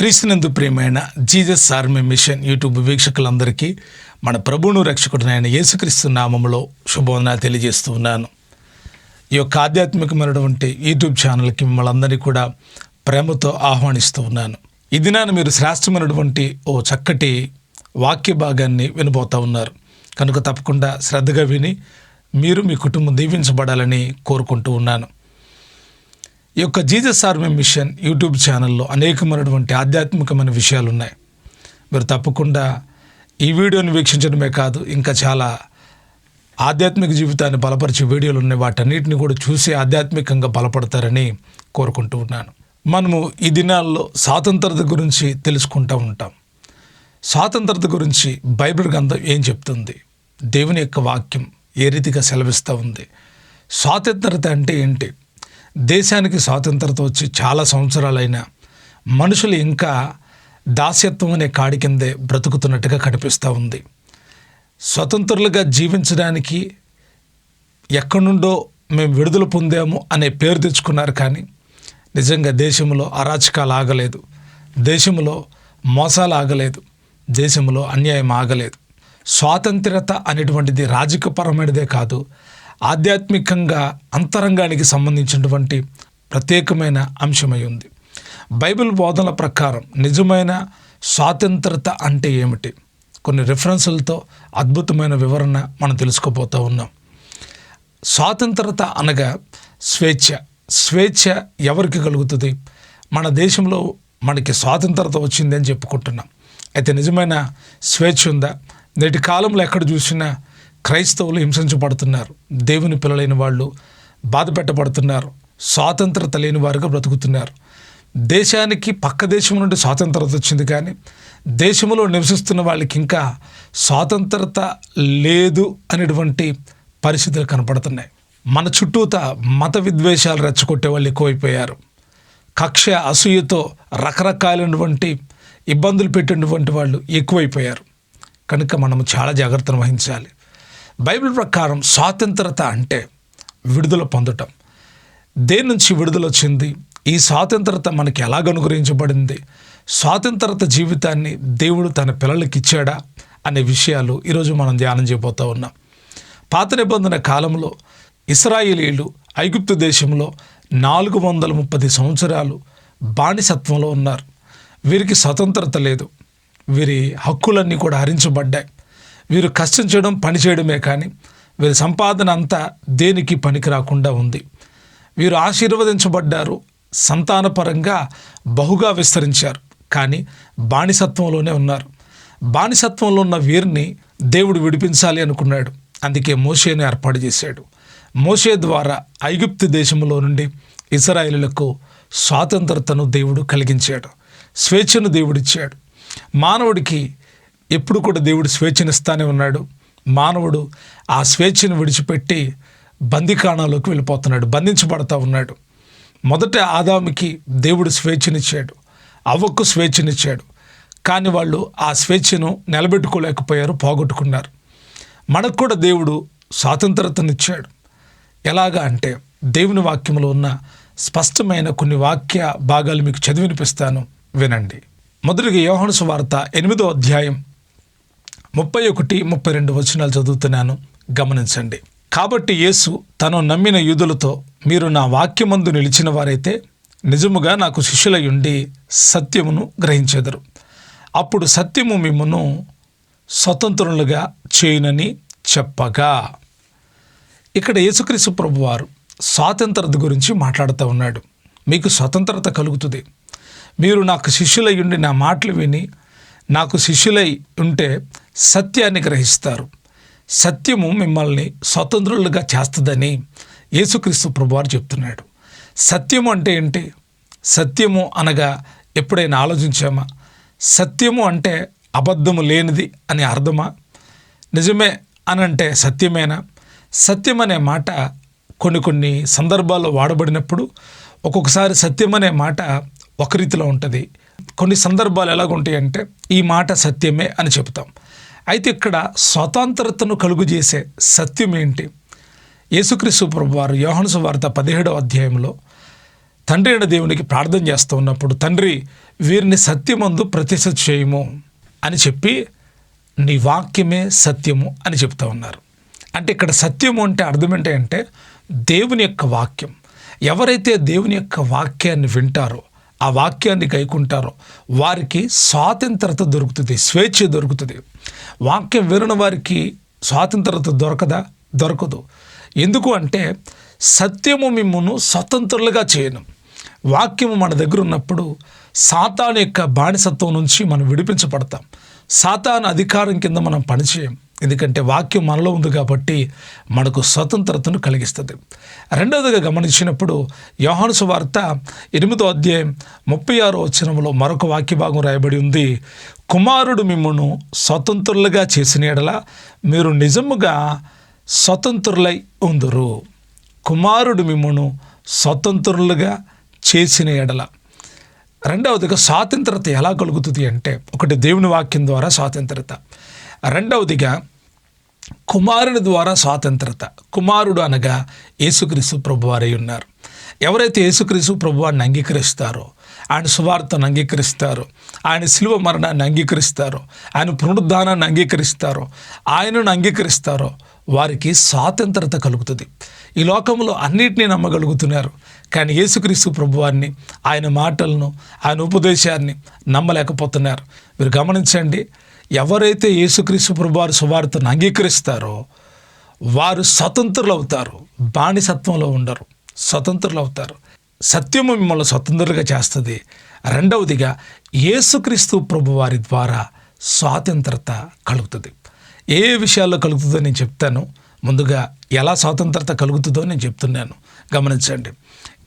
క్రీస్తునందు ప్రియమైన Jesus army machine YouTube వీక్షకులందరికీ మన ప్రభువును రక్షకుడినైన యేసుక్రీస్తు నామంలో శుభవందనాలు తెలియజేస్తూ ఉన్నాను. ఈ యొక్క ఆధ్యాత్మికమైనటువంటి యూట్యూబ్ ఛానల్కి మిమ్మల్ని అందరినీ కూడా ప్రేమతో ఆహ్వానిస్తూ ఉన్నాను. ఈ దినాన్ని మీరు శ్రేష్టమైనటువంటి ఓ చక్కటి వాక్య భాగాన్ని వినబోతూ ఉన్నారు. కనుక తప్పకుండా శ్రద్ధగా విని మీరు మీ కుటుంబం దీవించబడాలని కోరుకుంటూ ఉన్నాను. ఈ యొక్క జీజస్ ఆర్మీ మిషన్ యూట్యూబ్ ఛానల్లో అనేకమైనటువంటి ఆధ్యాత్మికమైన విషయాలు ఉన్నాయి మీరు తప్పకుండా ఈ వీడియోని వీక్షించడమే కాదు ఇంకా చాలా ఆధ్యాత్మిక జీవితాన్ని బలపరిచే వీడియోలు ఉన్నాయి వాటన్నిటిని కూడా చూసి ఆధ్యాత్మికంగా బలపడతారని కోరుకుంటూ ఉన్నాను. మనము ఈ దినాల్లో స్వాతంత్రత గురించి తెలుసుకుంటూ ఉంటాం. స్వాతంత్రత గురించి బైబిల్ గ్రంథం ఏం చెప్తుంది? దేవుని యొక్క వాక్యం ఏ రీతిగా సెలవిస్తూ ఉంది? స్వాతంత్రత అంటే ఏంటి? దేశానికి స్వాతంత్రత వచ్చి చాలా సంవత్సరాలైనా మనుషులు ఇంకా దాస్యత్వం అనే కాడి కిందే బ్రతుకుతున్నట్టుగా కనిపిస్తూ ఉంది. స్వతంత్రులుగా జీవించడానికి ఎక్కడి నుండో మేము విడుదల పొందాము అనే పేరు తెచ్చుకున్నారు కానీ నిజంగా దేశంలో అరాచకాలు ఆగలేదు. దేశంలో మోసాలు ఆగలేదు. దేశంలో అన్యాయం ఆగలేదు. స్వాతంత్రత అనేటువంటిది రాజకీయపరమైనదే కాదు ఆధ్యాత్మికంగా అంతరంగానికి సంబంధించినటువంటి ప్రత్యేకమైన అంశమై ఉంది. బైబిల్ బోధనల ప్రకారం నిజమైన స్వాతంత్రత అంటే ఏమిటి? కొన్ని రిఫరెన్సులతో అద్భుతమైన వివరణ మనం తెలుసుకోబోతూ ఉన్నాం. స్వాతంత్రత అనగా స్వేచ్ఛ. స్వేచ్ఛ ఎవరికి కలుగుతుంది? మన దేశంలో మనకి స్వాతంత్రత వచ్చింది అని చెప్పుకుంటున్నాం. అయితే నిజమైన స్వేచ్ఛ ఉందా? నేటి కాలంలో ఎక్కడ చూసినా క్రైస్తవులు హింసించబడుతున్నారు. దేవుని పిల్లలైన వాళ్ళు బాధ పెట్టబడుతున్నారు స్వాతంత్రత లేని వారుగా బ్రతుకుతున్నారు. దేశానికి పక్క దేశం నుండి స్వాతంత్రత వచ్చింది కానీ దేశంలో నివసిస్తున్న వాళ్ళకి ఇంకా స్వాతంత్రత లేదు అనేటువంటి పరిస్థితులు కనపడుతున్నాయి. మన చుట్టూత మత విద్వేషాలు రెచ్చగొట్టే వాళ్ళు ఎక్కువైపోయారు. కక్ష అసూయతో రకరకాలైనటువంటి ఇబ్బందులు పెట్టినటువంటి వాళ్ళు ఎక్కువైపోయారు. కనుక మనము చాలా జాగ్రత్తను వహించాలి. బైబిల్ ప్రకారం స్వాతంత్రత అంటే విడుదల పొందటం. దేని నుంచి విడుదల వచ్చింది? ఈ స్వాతంత్రత మనకి ఎలాగ అనుగ్రహించబడింది? స్వాతంత్రత జీవితాన్ని దేవుడు తన పిల్లలకి ఇచ్చాడా? అనే విషయాలు ఈరోజు మనం ధ్యానం చేయబోతూ ఉన్నాం. పాత నిబంధన కాలంలో ఇస్రాయేలీలు ఐగుప్తు దేశంలో నాలుగు వందల ముప్పది సంవత్సరాలు బానిసత్వంలో ఉన్నారు. వీరికి స్వతంత్రత లేదు. వీరి హక్కులన్నీ కూడా హరించబడ్డాయి. వీరు కష్టం చేయడం పని చేయడమే కానీ వీరి సంపాదన అంతా దేనికి పనికి రాకుండా ఉంది. వీరు ఆశీర్వదించబడ్డారు సంతానపరంగా బహుగా విస్తరించారు కానీ బానిసత్వంలోనే ఉన్నారు. బానిసత్వంలో ఉన్న వీరిని దేవుడు విడిపించాలి అనుకున్నాడు. అందుకే మోషేను ఏర్పాటు చేశాడు. మోషే ద్వారా ఐగుప్తు దేశంలో నుండి ఇస్రాయేలులకు స్వాతంత్రతను దేవుడు కలిగించాడు. స్వేచ్ఛను దేవుడిచ్చాడు. మానవుడికి ఎప్పుడు కూడా దేవుడు స్వేచ్ఛనిస్తానే ఉన్నాడు. మానవుడు ఆ స్వేచ్ఛను విడిచిపెట్టి బందికాణాలోకి వెళ్ళిపోతున్నాడు బంధించబడతా ఉన్నాడు. మొదట ఆదాముకి దేవుడు స్వేచ్ఛనిచ్చాడు అవ్వకు స్వేచ్ఛనిచ్చాడు. కానీ వాళ్ళు ఆ స్వేచ్ఛను నిలబెట్టుకోలేకపోయారు పోగొట్టుకున్నారు. మనకు కూడా దేవుడు స్వాతంత్రతనిచ్చాడు. ఎలాగా అంటే దేవుని వాక్యంలో ఉన్న స్పష్టమైన కొన్ని వాక్య భాగాలు మీకు చదివినిపిస్తాను వినండి. మొదటిగా యోహాను సువార్త ఎనిమిదో అధ్యాయం ముప్పై ఒకటి ముప్పై రెండు వచనాలు చదువుతున్నాను. గమనించండి. కాబట్టి యేసు తను నమ్మిన యూదులతో మీరు నా వాక్యమందు నిలిచిన వారైతే నిజముగా నాకు శిష్యులై ఉండి సత్యమును గ్రహించెదరు. అప్పుడు సత్యము మిమ్మను స్వతంత్రులుగా చేయునని చెప్పగా. ఇక్కడ యేసుక్రీస్తు ప్రభువారు స్వాతంత్రత గురించి మాట్లాడుతూ ఉన్నాడు. మీకు స్వతంత్రత కలుగుతుంది. మీరు నాకు శిష్యులై ఉండి నా మాటలు విని నాకు శిష్యులై ఉంటే సత్యాన్ని గ్రహిస్తారు. సత్యము మిమ్మల్ని స్వతంత్రులుగా చేస్తుందని యేసుక్రీస్తు ప్రభువారు చెప్తున్నాడు. సత్యము అంటే ఏంటి? సత్యము అనగా ఎప్పుడైనా ఆలోచించామా? సత్యము అంటే అబద్ధము లేనిది అని అర్థమా? నిజమే అని అంటే సత్యమేనా సత్యం అనే మాట కొన్ని కొన్ని సందర్భాల్లో వాడబడినప్పుడు ఒక్కొక్కసారి సత్యం అనే మాట ఒక రీతిలో ఉంటుంది. కొన్ని సందర్భాలు ఎలాగుంటాయి అంటే ఈ మాట సత్యమే అని చెప్తాం అయితే ఇక్కడ స్వతంత్రతను కలుగు చేసే సత్యం ఏంటి? యేసుక్రీస్తు ప్రభు వారు యోహను వార్త పదిహేడవ అధ్యాయంలో తండ్రి అయిన దేవునికి ప్రార్థన చేస్తూ ఉన్నప్పుడు తండ్రి వీరిని సత్యమందు ప్రతిష్ట చేయము అని చెప్పి నీ వాక్యమే సత్యము అని చెప్తా ఉన్నారు. అంటే ఇక్కడ సత్యము అంటే అర్థం ఏంటంటే దేవుని యొక్క వాక్యం. ఎవరైతే దేవుని యొక్క వాక్యాన్ని వింటారో ఆ వాక్యాన్ని గైకుంటారో వారికి స్వాతంత్రత దొరుకుతుంది స్వేచ్ఛ దొరుకుతుంది. వాక్యం వినని వారికి స్వాతంత్రత దొరకదా? దొరకదు. ఎందుకు అంటే సత్యము మిమ్మును స్వతంత్రులుగా చేయను. వాక్యము మన దగ్గర ఉన్నప్పుడు సాతాన్ యొక్క బానిసత్వం నుంచి మనం విడిపించబడతాం. సాతాన్ అధికారం కింద మనం పనిచేయం. ఎందుకంటే వాక్యం మనలో ఉంది కాబట్టి మనకు స్వతంత్రతను కలిగిస్తుంది. రెండవదిగా గమనించినప్పుడు యోహాను వార్త ఎనిమిదో అధ్యాయం ముప్పై ఆరో వచనంలో మరొక వాక్య భాగం రాయబడి ఉంది. కుమారుడు మిమ్మను స్వతంత్రులుగా చేసిన ఎడల మీరు నిజముగా స్వతంత్రులై ఉందరు. కుమారుడు మిమ్మను స్వతంత్రులుగా చేసిన ఎడల. రెండవదిగా స్వాతంత్రత ఎలా కలుగుతుంది అంటే ఒకటి దేవుని వాక్యం ద్వారా స్వాతంత్రత. రెండవదిగా కుమారుని ద్వారా స్వాతంత్రత. కుమారుడు అనగా యేసుక్రీస్తు ప్రభువారై ఉన్నారు. ఎవరైతే యేసుక్రీస్తు ప్రభువారిని అంగీకరిస్తారో ఆయన సువార్తను అంగీకరిస్తారో ఆయన శిలువ మరణాన్ని అంగీకరిస్తారో ఆయన పునరుద్ధానాన్ని అంగీకరిస్తారో ఆయనను అంగీకరిస్తారో వారికి స్వాతంత్రత కలుగుతుంది. ఈ లోకంలో అన్నిటినీ నమ్మగలుగుతున్నారు. కానీ యేసుక్రీస్తు ప్రభువారిని ఆయన మాటలను ఆయన ఉపదేశాన్ని నమ్మలేకపోతున్నారు. మీరు గమనించండి ఎవరైతే యేసుక్రీస్తు ప్రభువారి సువార్తను అంగీకరిస్తారో వారు స్వతంత్రులు అవుతారు బానిసత్వంలో ఉండరు స్వతంత్రులు అవుతారు సత్యము మిమ్మల్ని స్వతంత్రులుగా చేస్తుంది. రెండవదిగా యేసుక్రీస్తు ప్రభువారి ద్వారా స్వాతంత్రత కలుగుతుంది. ఏ ఏ విషయాల్లో కలుగుతుందో నేను చెప్తాను. ముందుగా ఎలా స్వాతంత్రత కలుగుతుందో నేను చెప్తున్నాను. గమనించండి.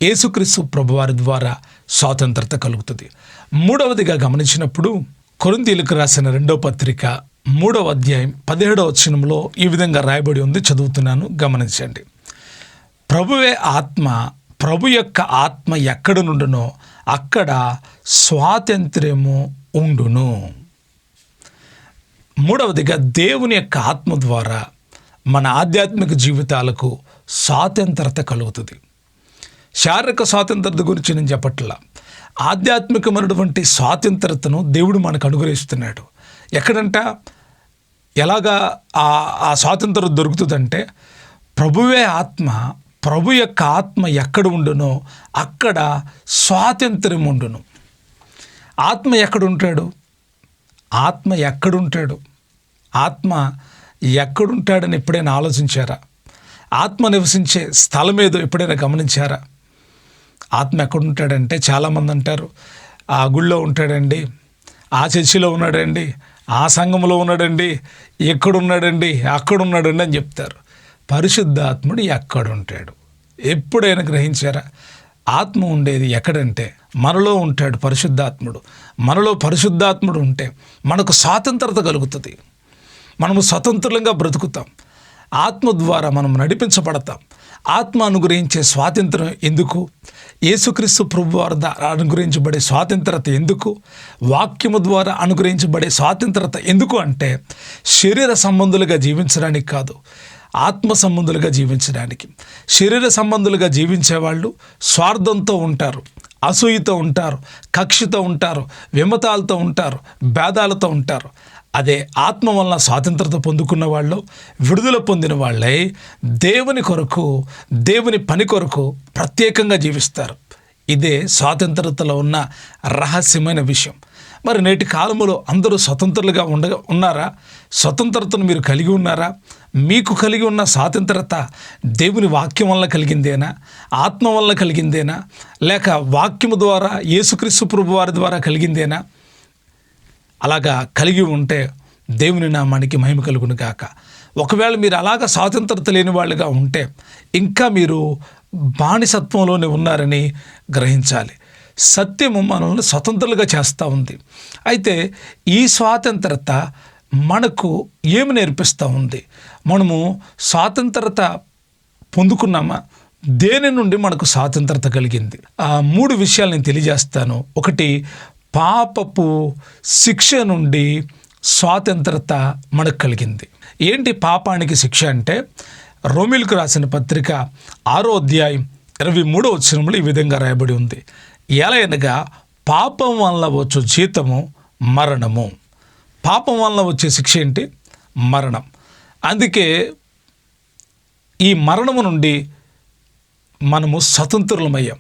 యేసుక్రీస్తు ప్రభువారి ద్వారా స్వాతంత్రత కలుగుతుంది. మూడవదిగా గమనించినప్పుడు కొరింతీలకు రాసిన రెండో పత్రిక మూడవ అధ్యాయం పదిహేడవ వచనంలో ఈ విధంగా రాయబడి ఉంది. చదువుతున్నాను గమనించండి. ప్రభువే ఆత్మ ప్రభు యొక్క ఆత్మ ఎక్కడ నుండునో అక్కడ స్వాతంత్ర్యము ఉండును. మూడవదిగా దేవుని యొక్క ఆత్మ ద్వారా మన ఆధ్యాత్మిక జీవితాలకు స్వాతంత్రత కలుగుతుంది. శారీరక స్వాతంత్రత గురించి నేను చెప్పట్లా. ఆధ్యాత్మికమైనటువంటి స్వాతంత్రతను దేవుడు మనకు అనుగ్రహిస్తున్నాడు. ఎక్కడంట? ఎలాగా ఆ ఆ స్వాతంత్రం దొరుకుతుందంటే ప్రభువే ఆత్మ ప్రభు యొక్క ఆత్మ ఎక్కడ ఉండునో అక్కడ స్వాతంత్రం ఉండును. ఆత్మ ఎక్కడుంటాడు ఆత్మ ఎక్కడుంటాడు ఆత్మ ఎక్కడుంటాడని ఎప్పుడైనా ఆలోచించారా? ఆత్మ నివసించే స్థలం ఏదో ఎప్పుడైనా గమనించారా? ఆత్మ ఎక్కడుంటాడంటే చాలామంది అంటారు. ఆ గుళ్ళో ఉంటాడండి. ఆ చర్చిలో ఉన్నాడండి. ఆ సంఘంలో ఉన్నాడండి. ఎక్కడున్నాడండి. అక్కడున్నాడండి అని చెప్తారు. పరిశుద్ధాత్ముడు ఎక్కడుంటాడు ఎప్పుడైనా గ్రహించారా? ఆత్మ ఉండేది ఎక్కడంటే మనలో ఉంటాడు పరిశుద్ధాత్ముడు. మనలో పరిశుద్ధాత్ముడు ఉంటే మనకు స్వాతంత్రత కలుగుతుంది. మనము స్వతంత్రంగా బ్రతుకుతాం. ఆత్మ ద్వారా మనం నడిపించబడతాం. ఆత్మ అనుగ్రహించే స్వాతంత్రం ఎందుకు? యేసుక్రీస్తు ప్రభు వారి అనుగ్రహించబడే స్వాతంత్రత ఎందుకు? వాక్యము ద్వారా అనుగ్రహించబడే స్వాతంత్రత ఎందుకు అంటే శరీర సంబంధులుగా జీవించడానికి కాదు ఆత్మ సంబంధులుగా జీవించడానికి. శరీర సంబంధులుగా జీవించేవాళ్ళు స్వార్థంతో ఉంటారు అసూయతో ఉంటారు కక్షతో ఉంటారు విమతాలతో ఉంటారు భేదాలతో ఉంటారు. అదే ఆత్మ వలన స్వాతంత్రత పొందుకున్న వాళ్ళు విడుదల పొందిన వాళ్ళై దేవుని కొరకు దేవుని పని కొరకు ప్రత్యేకంగా జీవిస్తారు. ఇదే స్వాతంత్రతలో ఉన్న రహస్యమైన విషయం. మరి నేటి కాలంలో అందరూ స్వతంత్రులుగా ఉండ ఉన్నారా? స్వతంత్రతను మీరు కలిగి ఉన్నారా? మీకు కలిగి ఉన్న స్వాతంత్రత దేవుని వాక్యం వల్ల కలిగిందేనా? ఆత్మ వల్ల కలిగిందేనా? లేక వాక్యము ద్వారా యేసుక్రీస్తు ప్రభు వారి ద్వారా కలిగిందేనా? అలాగా కలిగి ఉంటే దేవుని నామానికి మహిమ కలుగును గాక. ఒకవేళ మీరు అలాగా స్వాతంత్రత లేని వాళ్ళుగా ఉంటే ఇంకా మీరు బానిసత్వంలోనే ఉన్నారని గ్రహించాలి. సత్యము మనల్ని స్వతంత్రులుగా చేస్తూ ఉంది. అయితే ఈ స్వాతంత్రత మనకు ఏమి నేర్పిస్తూ ఉంది? మనము స్వాతంత్రత పొందుకున్నామా? దేని నుండి మనకు స్వాతంత్రత కలిగింది? ఆ మూడు విషయాలు నేను తెలియజేస్తాను. ఒకటి పాపపు శిక్ష నుండి స్వాతంత్రత మనకు కలిగింది. ఏంటి పాపానికి శిక్ష అంటే? రోమిల్కు రాసిన పత్రిక ఆరో అధ్యాయం ఇరవై మూడో వచ్చినములు ఈ విధంగా రాయబడి ఉంది. ఎలా పాపం వల్ల వచ్చు జీతము మరణము. పాపం వల్ల వచ్చే శిక్ష ఏంటి? మరణం. అందుకే ఈ మరణము నుండి మనము స్వతంత్రులమయ్యాం.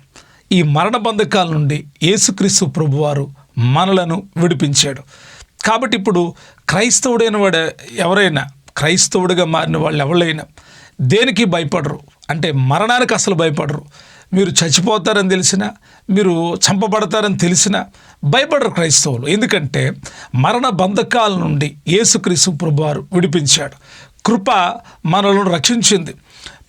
ఈ మరణ బంధకాల నుండి యేసుక్రీస్తు ప్రభువారు మనలను విడిపించాడు. కాబట్టి ఇప్పుడు క్రైస్తవుడైన వాడు ఎవరైనా క్రైస్తవుడిగా మారిన వాళ్ళు ఎవరైనా దేనికి భయపడరు? అంటే మరణానికి అసలు భయపడరు. మీరు చచ్చిపోతారని తెలిసినా మీరు చంపబడతారని తెలిసిన భయపడరు క్రైస్తవులు. ఎందుకంటే మరణ బంధకాల నుండి యేసుక్రీస్తు ప్రభువారు విడిపించాడు. కృప మనలను రక్షించింది.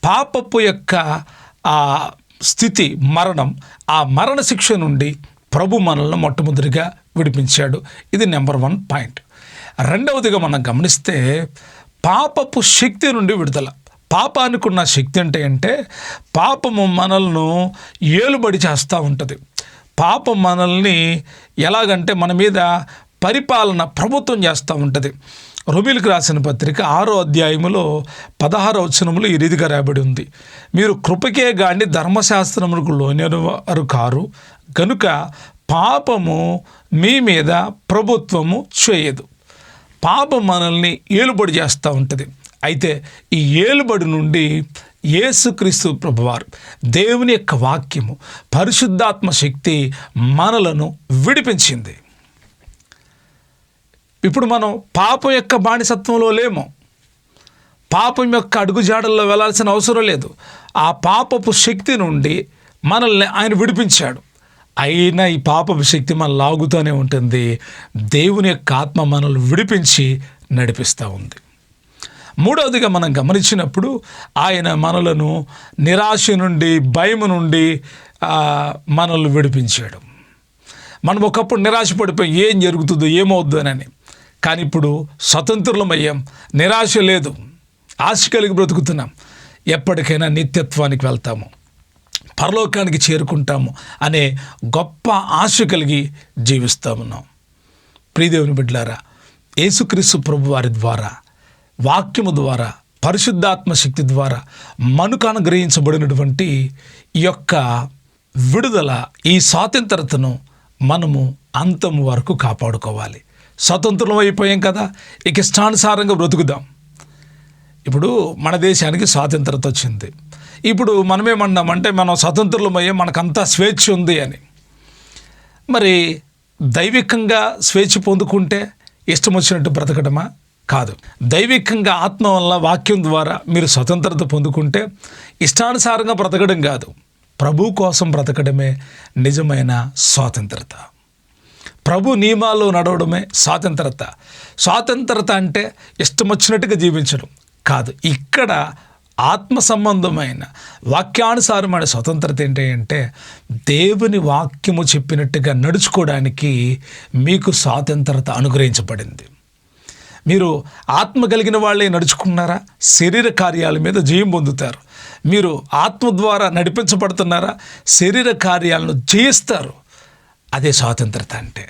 పాపపు యొక్క ఆ స్థితి మరణం ఆ మరణ శిక్ష నుండి ప్రభు మనల్ని మొట్టమొదటిగా విడిపించాడు. ఇది నెంబర్ వన్ పాయింట్. రెండవదిగా మనం గమనిస్తే పాపపు శక్తి నుండి విడుదల. పాపానికి ఉన్న శక్తి అంటే అంటే పాపము మనల్ని ఏలుబడి చేస్తూ ఉంటుంది. పాపం మనల్ని ఎలాగంటే మన మీద పరిపాలన ప్రభుత్వం చేస్తూ ఉంటుంది. రొమిలకు రాసిన పత్రిక ఆరో అధ్యాయములో పదహారో వచనములు ఈ రీతిగా రాబడి ఉంది. మీరు కృపకే గాని ధర్మశాస్త్రములకు లోనివారు కారు. కనుక పాపము మీ మీద ప్రభుత్వము చేయదు. పాపం మనల్ని ఏలుబడి చేస్తూ ఉంటుంది. అయితే ఈ ఏలుబడి నుండి యేసుక్రీస్తు ప్రభువారు దేవుని యొక్క వాక్యము పరిశుద్ధాత్మ శక్తి మనలను విడిపించింది. ఇప్పుడు మనం పాపం యొక్క బానిసత్వంలో లేము. పాపం యొక్క అడుగుజాడల్లో వెళ్ళాల్సిన అవసరం లేదు. ఆ పాపపు శక్తి నుండి మనల్ని ఆయన విడిపించాడు. అయినా ఈ పాపపు శక్తి మన లాగుతూనే ఉంటుంది. దేవుని యొక్క ఆత్మ మనల్ని విడిపించి నడిపిస్తూ ఉంది. మూడవదిగా మనం గమనించినప్పుడు ఆయన మనలను నిరాశ నుండి భయం నుండి మనల్ని విడిపించాడు. మనం ఒకప్పుడు నిరాశపడిపోయి ఏం జరుగుతుందో ఏమవుద్దోనని కానీ ఇప్పుడు స్వతంత్రులమయ్యాం. నిరాశ లేదు. ఆశ కలిగి బ్రతుకుతున్నాం. ఎప్పటికైనా నిత్యత్వానికి వెళ్తాము. పరలోకానికి చేరుకుంటాము అనే గొప్ప ఆశ కలిగి జీవిస్తూ ఉన్నాం. ప్రియదేవుని బిడ్డలారా యేసుక్రీస్తు ప్రభు వారి ద్వారా వాక్యము ద్వారా పరిశుద్ధాత్మ శక్తి ద్వారా మనకు అనుగ్రహించబడినటువంటి ఈ యొక్క విడుదల ఈ స్వాతంత్రతను మనము అంతం వరకు కాపాడుకోవాలి. స్వతంత్రం అయిపోయాం కదా ఇక ఇష్టానుసారంగా బ్రతుకుదాం. ఇప్పుడు మన దేశానికి స్వాతంత్రత వచ్చింది. ఇప్పుడు మనమేమన్నామంటే మనం స్వతంత్రులమయ్యే మనకంతా స్వేచ్ఛ ఉంది అని. మరి దైవికంగా స్వేచ్ఛ పొందుకుంటే ఇష్టం వచ్చినట్టు బ్రతకడమా? కాదు. దైవికంగా ఆత్మ వల్ల వాక్యం ద్వారా మీరు స్వతంత్రత పొందుకుంటే ఇష్టానుసారంగా బ్రతకడం కాదు. ప్రభు కోసం బ్రతకడమే నిజమైన స్వాతంత్రత. ప్రభు నియమాల్లో నడవడమే స్వాతంత్రత. స్వాతంత్రత అంటే ఇష్టం వచ్చినట్టుగా జీవించడం కాదు. ఇక్కడ ఆత్మ సంబంధమైన వాక్యానుసారమైన స్వతంత్రత ఏంటి అంటే దేవుని వాక్యము చెప్పినట్టుగా నడుచుకోవడానికి మీకు స్వాతంత్రత అనుగ్రహించబడింది. మీరు ఆత్మ కలిగిన వాళ్ళే నడుచుకున్నారా శరీర కార్యాల మీద జయం పొందుతారు. మీరు ఆత్మ ద్వారా నడిపించబడుతున్నారా? శరీర కార్యాలను జయిస్తారు. అదే స్వాతంత్రత అంటే.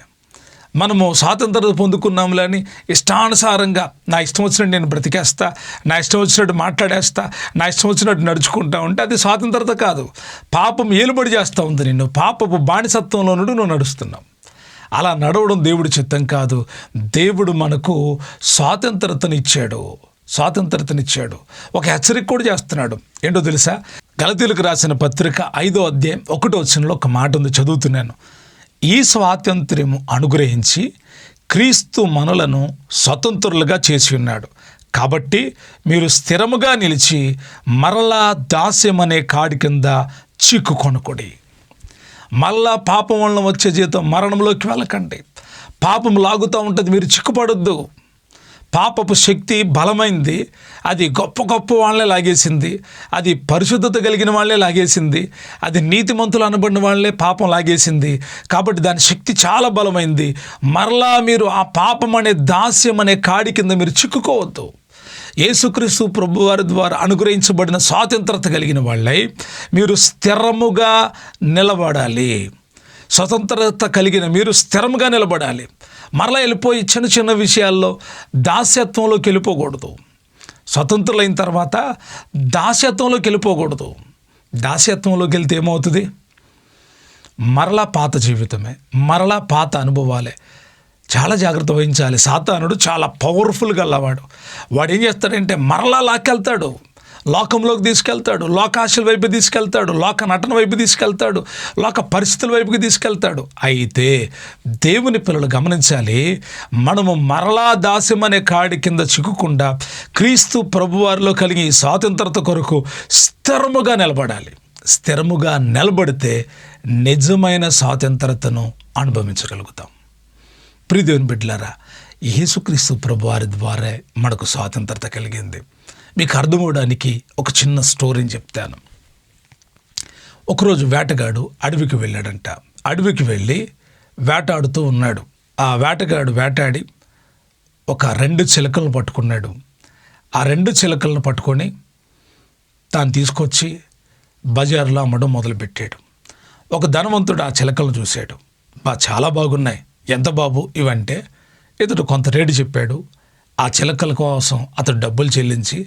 మనము స్వాతంత్రత పొందుకున్నాములని ఇష్టానుసారంగా నా ఇష్టం వచ్చినట్టు నేను బ్రతికేస్తా నా ఇష్టం వచ్చినట్టు మాట్లాడేస్తా నా ఇష్టం వచ్చినట్టు నడుచుకుంటా ఉంటే అది స్వాతంత్రత కాదు. పాపం ఏలుబడి చేస్తూ ఉంది నిన్ను. పాపపు బానిసత్వంలో నుండి నువ్వు నడుస్తున్నావు. అలా నడవడం దేవుడి చిత్తం కాదు. దేవుడు మనకు స్వాతంత్రతనిచ్చాడు. స్వాతంత్రతనిచ్చాడు. ఒక హెచ్చరిక కూడా చేస్తున్నాడు. ఏంటో తెలుసా? గలతీలకు రాసిన పత్రిక ఐదో అధ్యాయం ఒకటో వచ్చినలో ఒక మాట ఉంది. చదువుతున్నాను. ఈ స్వాతంత్ర్యము అనుగ్రహించి క్రీస్తు మనలను స్వతంత్రులుగా చేసి ఉన్నాడు. కాబట్టి మీరు స్థిరముగా నిలిచి మరలా దాస్యం అనే కాడి కింద చిక్కుకొనకొడి మళ్ళా పాపం వలన వచ్చే జీతం మరణంలోకి వెళ్ళకండి. పాపం లాగుతూ ఉంటుంది మీరు చిక్కుపడొద్దు. పాపపు శక్తి బలమైంది. అది గొప్ప గొప్ప వాళ్ళే లాగేసింది. అది పరిశుద్ధత కలిగిన వాళ్ళే లాగేసింది. అది నీతిమంతులు అనబడిన వాళ్ళే పాపం లాగేసింది. కాబట్టి దాని శక్తి చాలా బలమైంది. మరలా మీరు ఆ పాపం అనే దాస్యం అనే కాడి కింద మీరు చిక్కుకోవద్దు. యేసుక్రీస్తు ప్రభువారి ద్వారా అనుగ్రహించబడిన స్వాతంత్రత కలిగిన వాళ్ళై మీరు స్థిరముగా నిలబడాలి. స్వతంత్రత కలిగిన మీరు స్థిరంగా నిలబడాలి. మరలా వెళ్ళిపోయి చిన్న చిన్న విషయాల్లో దాస్యత్వంలోకి వెళ్ళిపోకూడదు. స్వతంత్రులైన తర్వాత దాస్యత్వంలోకి వెళ్ళిపోకూడదు. దాస్యత్వంలోకి వెళ్తే ఏమవుతుంది? మరలా పాత జీవితమే మరలా పాత అనుభవాలే. చాలా జాగ్రత్త వహించాలి. సాతానుడు చాలా పవర్ఫుల్గా అల్లవాడు. వాడు ఏం చేస్తాడంటే మరలా లాక్కెళ్తాడు. లోకంలోకి తీసుకెళ్తాడు లోకాశల వైపు తీసుకెళ్తాడు లోక నటన వైపు తీసుకెళ్తాడు లోక పరిస్థితుల వైపుకి తీసుకెళ్తాడు. అయితే దేవుని పిల్లలు గమనించాలి మనము మరలా దాస్యం అనే కాడి కింద చిక్కుకుండా క్రీస్తు ప్రభువారిలో కలిగి స్వాతంత్రత కొరకు స్థిరముగా నిలబడాలి. స్థిరముగా నిలబడితే నిజమైన స్వాతంత్రతను అనుభవించగలుగుతాం. ప్రియదేవుని బిడ్డలారా యేసుక్రీస్తు ప్రభువారి ద్వారా మనకు స్వాతంత్రత కలిగింది. మీకు అర్థమవడానికి ఒక చిన్న స్టోరీని చెప్తాను. ఒకరోజు వేటగాడు అడవికి వెళ్ళాడంట. అడవికి వెళ్ళి వేటాడుతూ ఉన్నాడు. ఆ వేటగాడు వేటాడి ఒక రెండు చిలకలను పట్టుకున్నాడు. ఆ రెండు చిలకలను పట్టుకొని తాను తీసుకొచ్చి బజార్లో అమ్మడం మొదలుపెట్టాడు. ఒక ధనవంతుడు ఆ చిలకలను చూశాడు. బా చాలా బాగున్నాయి. ఎంత బాబు? ఇవంటే? ఇతడు కొంత రేటు చెప్పాడు. ఆ చిలకల కోసం అతడు డబ్బులు చెల్లించి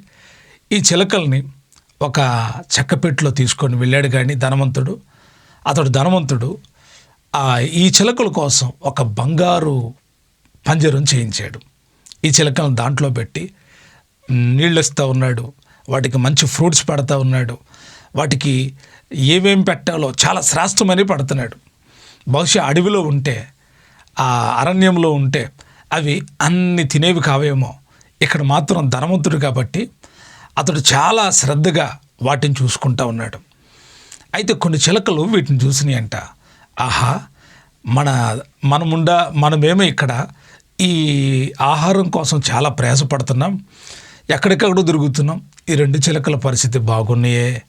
ఈ చిలకల్ని ఒక చెక్కపెట్టులో తీసుకొని వెళ్ళాడు కానీ ధనవంతుడు అతడు ధనవంతుడు ఈ చిలకల కోసం ఒక బంగారు పంజరం చేయించాడు. ఈ చిలకలను దాంట్లో పెట్టి నీళ్ళు ఇస్తూ ఉన్నాడు వాటికి మంచి ఫ్రూట్స్ పెడతా ఉన్నాడు వాటికి ఏమేమి పెట్టాలో చాలా శ్రేష్టమని పడుతున్నాడు. బహుశా అడవిలో ఉంటే ఆ అరణ్యంలో ఉంటే అవి అన్ని తినేవి కావేమో. ఇక్కడ మాత్రం ధనవంతుడు కాబట్టి అతడు చాలా శ్రద్ధగా వాటిని చూసుకుంటా ఉన్నాడు. అయితే కొన్ని చిలకలు వీటిని చూసినాయి అంట ఆహా మన మనముండా మనమేమో ఇక్కడ ఈ ఆహారం కోసం చాలా ప్రయాసపడుతున్నాం. ఎక్కడెక్కడో తిరుగుతున్నాం. ఈ రెండు చిలకల పరిస్థితి బాగున్నాయే.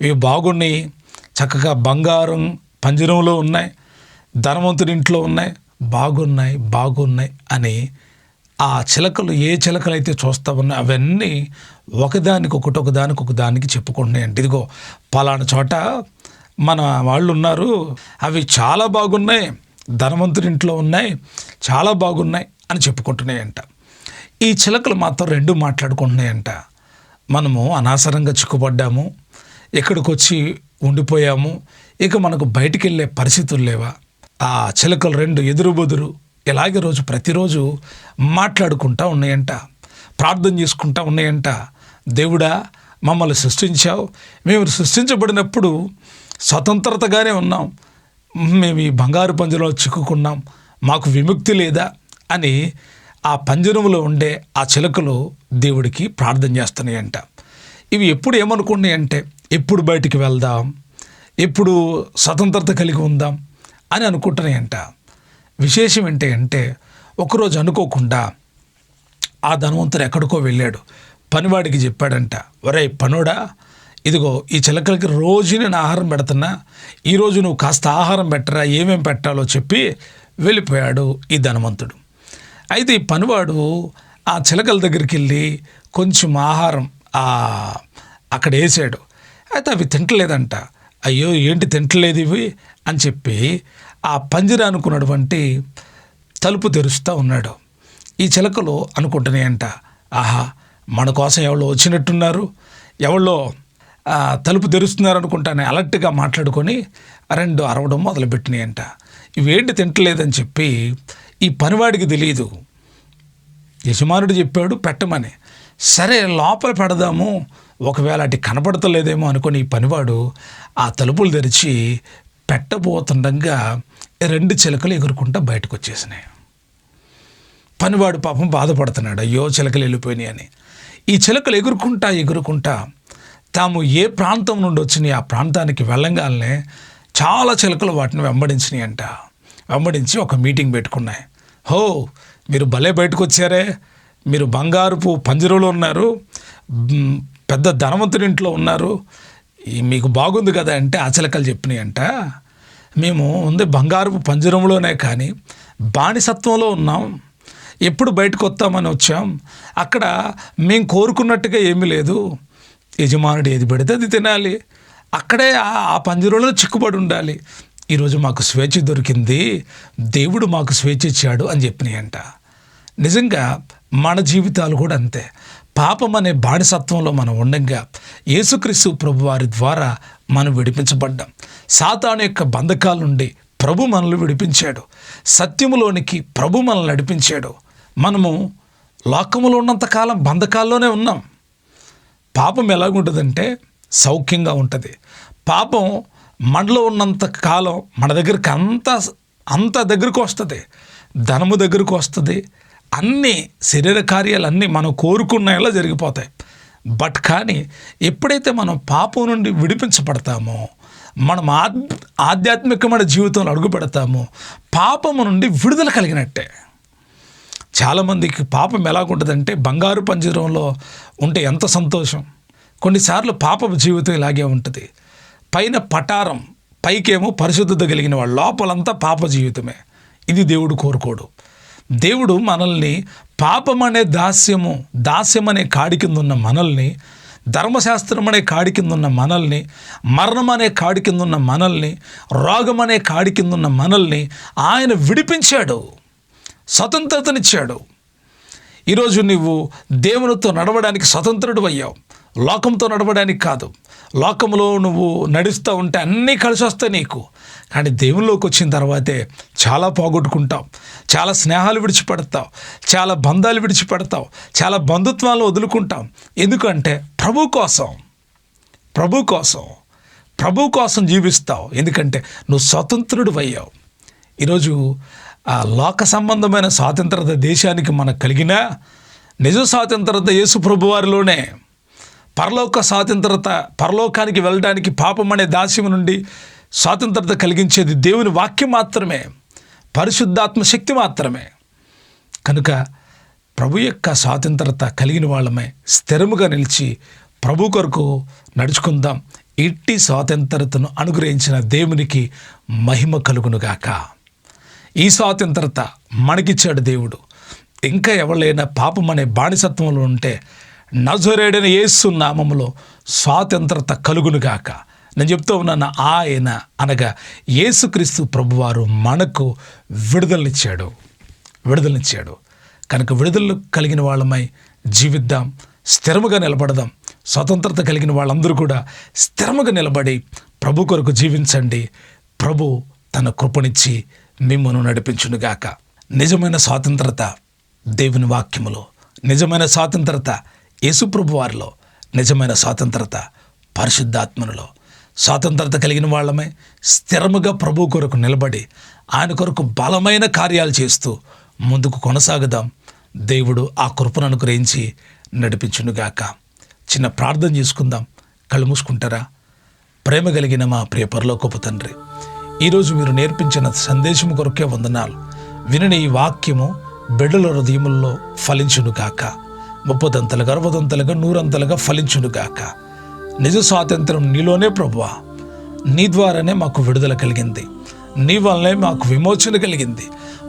ఇవి బాగున్నాయి. చక్కగా బంగారం పంజరంలో ఉన్నాయి. ధనవంతుడి ఇంట్లో ఉన్నాయి. బాగున్నాయి బాగున్నాయి అని ఆ చిలకలు ఏ చిలకలు అయితే చూస్తా ఉన్నాయో అవన్నీ ఒకదానికి ఒకటి ఒకదానికి ఒకదానికి చెప్పుకుంటున్నాయండి. ఇదిగో పలానా చోట మన వాళ్ళు ఉన్నారు అవి చాలా బాగున్నాయి. ధనవంతుడి ఇంట్లో ఉన్నాయి. చాలా బాగున్నాయి అని చెప్పుకుంటున్నాయంట. ఈ చిలకలు మాత్రం రెండు మాట్లాడుకుంటున్నాయంట. మనము అనవసరంగా చిక్కుపడ్డాము. ఎక్కడికి వచ్చి ఉండిపోయాము. ఇక మనకు బయటికి వెళ్ళే పరిస్థితులు లేవా? ఆ చిలకలు రెండు ఎదురు బెదురు ఇలాగే రోజు ప్రతిరోజు మాట్లాడుకుంటా ఉన్నాయంట. ప్రార్థన చేసుకుంటా ఉన్నాయంట. దేవుడా మమ్మల్ని సృష్టించావు. మేము సృష్టించబడినప్పుడు స్వతంత్రతగానే ఉన్నాం. మేము ఈ బంగారు పంజరంలో చిక్కుకున్నాం. మాకు విముక్తి లేదా అని ఆ పంజరంలో ఉండే ఆ చిలకలు దేవుడికి ప్రార్థన చేస్తున్నాయంట. ఇవి ఎప్పుడు ఏమనుకున్నాయి అంటే ఎప్పుడు బయటికి వెళ్దాం ఎప్పుడు స్వతంత్రత కలిగి ఉందాం అని అనుకుంటున్నాయంట. విశేషం ఏంటి అంటే ఒకరోజు అనుకోకుండా ఆ ధనవంతుడు ఎక్కడికో వెళ్ళాడు. పనివాడికి చెప్పాడంట ఒరే పనోడా ఇదిగో ఈ చిలకలకి రోజు నేను ఆహారం పెడుతున్నా ఈరోజు నువ్వు కాస్త ఆహారం పెట్టరా ఏమేం పెట్టాలో చెప్పి వెళ్ళిపోయాడు ఈ ధనవంతుడు. అయితే ఈ పనివాడు ఆ చిలకల దగ్గరికి వెళ్ళి కొంచెం ఆహారం అక్కడ వేసాడు. అయితే అవి తింటలేదంట అయ్యో ఏంటి తింటలేదు ఇవి? అని చెప్పి ఆ పంజర అనుకున్నటువంటి తలుపు తెరుస్తూ ఉన్నాడు. ఈ చిలకలు అనుకుంటున్నాయంట ఆహా మన కోసం ఎవరో వచ్చినట్టున్నారు. ఎవరో తలుపు తెరుస్తున్నారు అనుకుంటానే అలర్ట్గా మాట్లాడుకొని రెండు అరవడం మొదలుపెట్టినాయంట. ఇవేంటి తింటలేదని చెప్పి ఈ పనివాడికి తెలియదు యజమానుడు చెప్పాడు పెట్టమని. సరే లోపల పెడదాము. ఒకవేళ అటు కనపడతలేదేమో అనుకుని ఈ పనివాడు ఆ తలుపులు తెరిచి పెట్టబోతుండగా రెండు చిలకలు ఎగురుకుంటా బయటకు వచ్చేసినాయి పనివాడు పాపం బాధపడుతున్నాడు. అయ్యో చిలకలు వెళ్ళిపోయినాయి అని. ఈ చిలకలు ఎగురుకుంటా ఎగురుకుంటా తాము ఏ ప్రాంతం నుండి వచ్చినాయి ఆ ప్రాంతానికి వెళ్ళంగానే చాలా చిలకలు వాటిని వెంబడించినాయి అంట. వెంబడించి ఒక మీటింగ్ పెట్టుకున్నాయి. హో మీరు భలే బయటకు వచ్చారే మీరు బంగారుపు పంజరంలో ఉన్నారు. పెద్ద ధనవంతుడి ఇంట్లో ఉన్నారు. ఈ మీకు బాగుంది కదా అంటే ఆ చిలకలు చెప్పినాయి అంట. మేము ఉంది బంగారుపు పంజరంలోనే కానీ బానిసత్వంలో ఉన్నాం. ఎప్పుడు బయటకు వస్తామని వచ్చాం. అక్కడ మేము కోరుకున్నట్టుగా ఏమీ లేదు. యజమానుడు ఏది పెడితే అది తినాలి. అక్కడే ఆ- పంజరంలో చిక్కుబడి ఉండాలి. ఈరోజు మాకు స్వేచ్ఛ దొరికింది. దేవుడు మాకు స్వేచ్ఛ ఇచ్చాడు అని చెప్పినాయంట. నిజంగా మన జీవితాలు కూడా అంతే. పాపం అనే బానిసత్వంలో మనం ఉండగా యేసుక్రీస్తు ప్రభు వారి ద్వారా మనం విడిపించబడ్డాం. సాతాను యొక్క బంధకాల నుండి ప్రభు మనల్ని విడిపించాడు. సత్యములోనికి ప్రభు మనల్ని నడిపించాడు. మనము లోకములో ఉన్నంతకాలం బంధకాల్లోనే ఉన్నాం. పాపం ఎలాగుంటుందంటే సౌఖ్యంగా ఉంటుంది. పాపం మనలో ఉన్నంత కాలం మన దగ్గరికి అంత అంత దగ్గరకు వస్తుంది. ధనము దగ్గరకు వస్తుంది. అన్ని శరీర కార్యాలు అన్నీ మనం కోరుకున్నలా జరిగిపోతాయి. బట్ కానీ ఎప్పుడైతే మనం పాపం నుండి విడిపించబడతామో మనం ఆధ్యాత్మికమైన జీవితంలో అడుగు పెడతామో పాపము నుండి విడుదల కలిగినట్టే. చాలామందికి పాపం ఎలాగుంటుందంటే బంగారు పంజరంలో ఉంటే ఎంత సంతోషం. కొన్నిసార్లు పాప జీవితం ఇలాగే ఉంటుంది. పైన పటారం పైకేమో పరిశుద్ధత కలిగిన వాళ్ళు లోపలంతా పాప జీవితమే. ఇది దేవుడు కోరుకోడు. దేవుడు మనల్ని పాపం అనే దాస్యము దాస్యం అనే కాడి కింద ఉన్న మనల్ని ధర్మశాస్త్రం అనే కాడి కింద ఉన్న మనల్ని మరణం అనే కాడి కింద ఉన్న మనల్ని రోగం అనే కాడి కింద ఉన్న మనల్ని ఆయన విడిపించాడు. స్వతంత్రతనిచ్చాడు. ఈరోజు నువ్వు దేవునితో నడవడానికి స్వతంత్రుడు అయ్యావు. లోకంతో నడవడానికి కాదు. లోకంలో నువ్వు నడుస్తూ ఉంటే అన్నీ కలిసి వస్తాయి నీకు. కానీ దేవునిలోకి వచ్చిన తర్వాతే చాలా పోగొట్టుకుంటావు. చాలా స్నేహాలు విడిచిపెడతావు. చాలా బంధాలు విడిచిపెడతావు. చాలా బంధుత్వాలు వదులుకుంటాం ఎందుకంటే ప్రభు కోసం ప్రభు కోసం ప్రభు కోసం జీవిస్తావు. ఎందుకంటే నువ్వు స్వతంత్రుడు అయ్యావు. ఈరోజు ఆ లోక సంబంధమైన స్వాతంత్రత దేశానికి మనకు కలిగిన నిజ స్వాతంత్రత యేసు ప్రభువారిలోనే పరలోక స్వాతంత్రత పరలోకానికి వెళ్ళడానికి పాపం అనే దాస్యం నుండి స్వాతంత్రత కలిగించేది దేవుని వాక్యం మాత్రమే పరిశుద్ధాత్మ శక్తి మాత్రమే. కనుక ప్రభు యొక్క స్వాతంత్రత కలిగిన వాళ్ళమే స్థిరముగా నిలిచి ప్రభు కొరకు నడుచుకుందాం. ఇట్టి స్వాతంత్రతను అనుగ్రహించిన దేవునికి మహిమ కలుగునుగాక. ఈ స్వాతంత్రత మనకిచ్చాడు దేవుడు. ఇంకా ఎవరైనా పాపం అనే బానిసత్వంలో ఉంటే నజరేడైన యేసు నామములో స్వాతంత్రత కలుగునుగాక నేను చెప్తూ ఉన్నాను ఆయన అనగా యేసుక్రీస్తు ప్రభువారు మనకు విడుదలనిచ్చాడు. విడుదలనిచ్చాడు. కనుక విడుదల కలిగిన వాళ్ళమై జీవిద్దాం స్థిరముగా నిలబడదాం. స్వతంత్రత కలిగిన వాళ్ళందరూ కూడా స్థిరముగా నిలబడి ప్రభు కొరకు జీవించండి. ప్రభు తన కృపనిచ్చి మిమ్మను నడిపించునుగాక. నిజమైన స్వాతంత్రత దేవుని వాక్యములో నిజమైన స్వాతంత్రత యేసుప్రభు వారిలో నిజమైన స్వాతంత్రత పరిశుద్ధాత్మనులో. స్వాతంత్రత కలిగిన వాళ్ళమే స్థిరముగా ప్రభు కొరకు నిలబడి ఆయన కొరకు బలమైన కార్యాలు చేస్తూ ముందుకు కొనసాగుదాం. దేవుడు ఆ కృపను అనుగ్రహించి నడిపించునుగాక. చిన్న ప్రార్థన చేసుకుందాం. కళ్ళు మూసుకుంటారా? ప్రేమ కలిగిన మా ప్రియ పరలోకపు తండ్రి ఈరోజు మీరు నేర్పించిన సందేశము కొరకే వందనాలు. వినని ఈ వాక్యము బిడ్డల హృదయముల్లో ఫలించునుగాక ముప్పదంతలుగా అరవదంతలుగా నూరంతలుగా ఫలించునుగాక నిజ స్వాతంత్రం నీలోనే ప్రభువా. నీ ద్వారానే మాకు విడుదల కలిగింది. నీ వల్లనే మాకు విమోచన కలిగింది.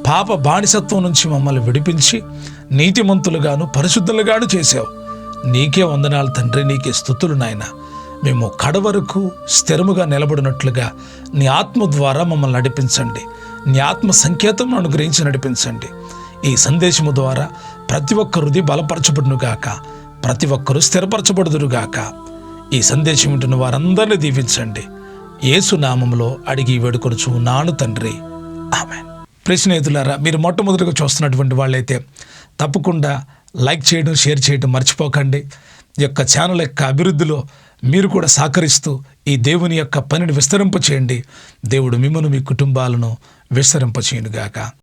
పాప బానిసత్వం నుంచి మమ్మల్ని విడిపించి నీతిమంతులుగాను పరిశుద్ధులుగాను చేశావు. నీకే వందనాలు తండ్రి నీకే స్థుతులు నాయన. మేము కడవరకు స్థిరముగా నిలబడినట్లుగా నీ ఆత్మ ద్వారా మమ్మల్ని నడిపించండి. నీ ఆత్మ సంకేతం అనుగ్రహించి నడిపించండి. ఈ సందేశము ద్వారా ప్రతి ఒక్కరిది బలపరచబడునుగాక ప్రతి ఒక్కరూ స్థిరపరచబడుదురుగాక. ఈ సందేశం వింటున్న వారందరినీ దీవించండి. యేసు అడిగి వేడుకొనుచు నాను తండ్రి. ఆమె ప్రశ్నేతులారా మీరు మొట్టమొదటిగా చూస్తున్నటువంటి వాళ్ళైతే తప్పకుండా లైక్ చేయడం షేర్ చేయడం మర్చిపోకండి. ఈ యొక్క ఛానల్ యొక్క అభివృద్ధిలో మీరు కూడా సహకరిస్తూ ఈ దేవుని యొక్క పనిని విస్తరింప చేయండి దేవుడు మిమ్మను మీ కుటుంబాలను విస్తరింపచేయునుగాక.